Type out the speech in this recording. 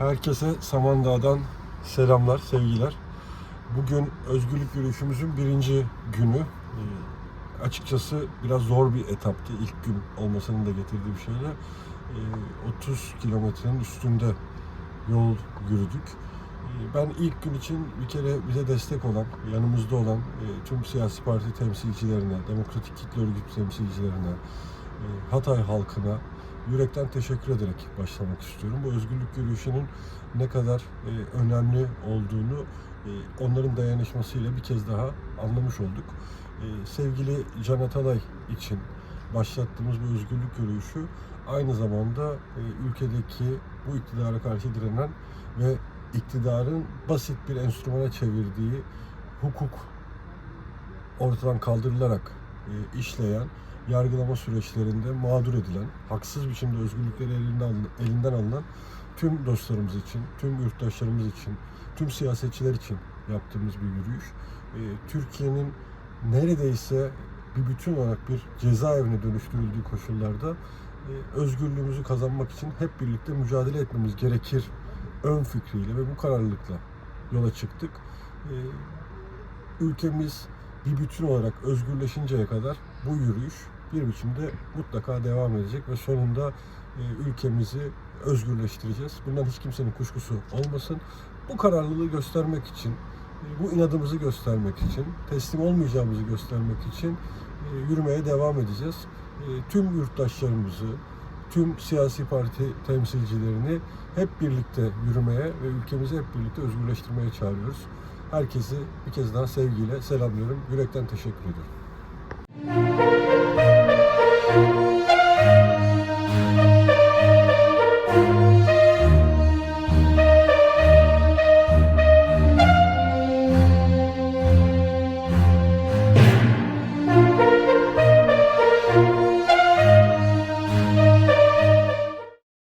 Herkese Samandağ'dan selamlar, sevgiler. Bugün özgürlük yürüyüşümüzün birinci günü. Ee, açıkçası biraz zor bir etaptı. İlk gün olmasının da getirdiği bir şeyle. Ee, 30 kilometrenin üstünde yol yürüdük. Ee, Ben ilk gün için bir kere bize destek olan, yanımızda olan e, tüm siyasi parti temsilcilerine, demokratik kitle örgütü temsilcilerine, e, Hatay halkına yürekten teşekkür ederek başlamak istiyorum. Bu özgürlük yürüyüşünün ne kadar e, önemli olduğunu e, onların dayanışmasıyla bir kez daha anlamış olduk. E, sevgili Can Atalay için başlattığımız bu özgürlük yürüyüşü aynı zamanda e, ülkedeki bu iktidara karşı direnen ve iktidarın basit bir enstrümana çevirdiği hukuk ortadan kaldırılarak e, işleyen, yargılama süreçlerinde mağdur edilen, haksız biçimde özgürlükleri elinden, elinden alınan tüm dostlarımız için, tüm yurttaşlarımız için, tüm siyasetçiler için yaptığımız bir yürüyüş. E, Türkiye'nin neredeyse bir bütün olarak bir cezaevine dönüştürüldüğü koşullarda e, özgürlüğümüzü kazanmak için hep birlikte mücadele etmemiz gerekir ön fikriyle ve bu kararlılıkla yola çıktık. E, ülkemiz bir bütün olarak özgürleşinceye kadar bu yürüyüş bir biçimde mutlaka devam edecek ve sonunda e, ülkemizi özgürleştireceğiz. Bundan hiç kimsenin kuşkusu olmasın. Bu kararlılığı göstermek için, e, bu inadımızı göstermek için, teslim olmayacağımızı göstermek için e, yürümeye devam edeceğiz. Tüm yurttaşlarımızı, tüm siyasi parti temsilcilerini hep birlikte yürümeye ve ülkemizi hep birlikte özgürleştirmeye çağırıyoruz. Herkesi bir kez daha sevgiyle selamlıyorum. Yürekten teşekkür ediyorum.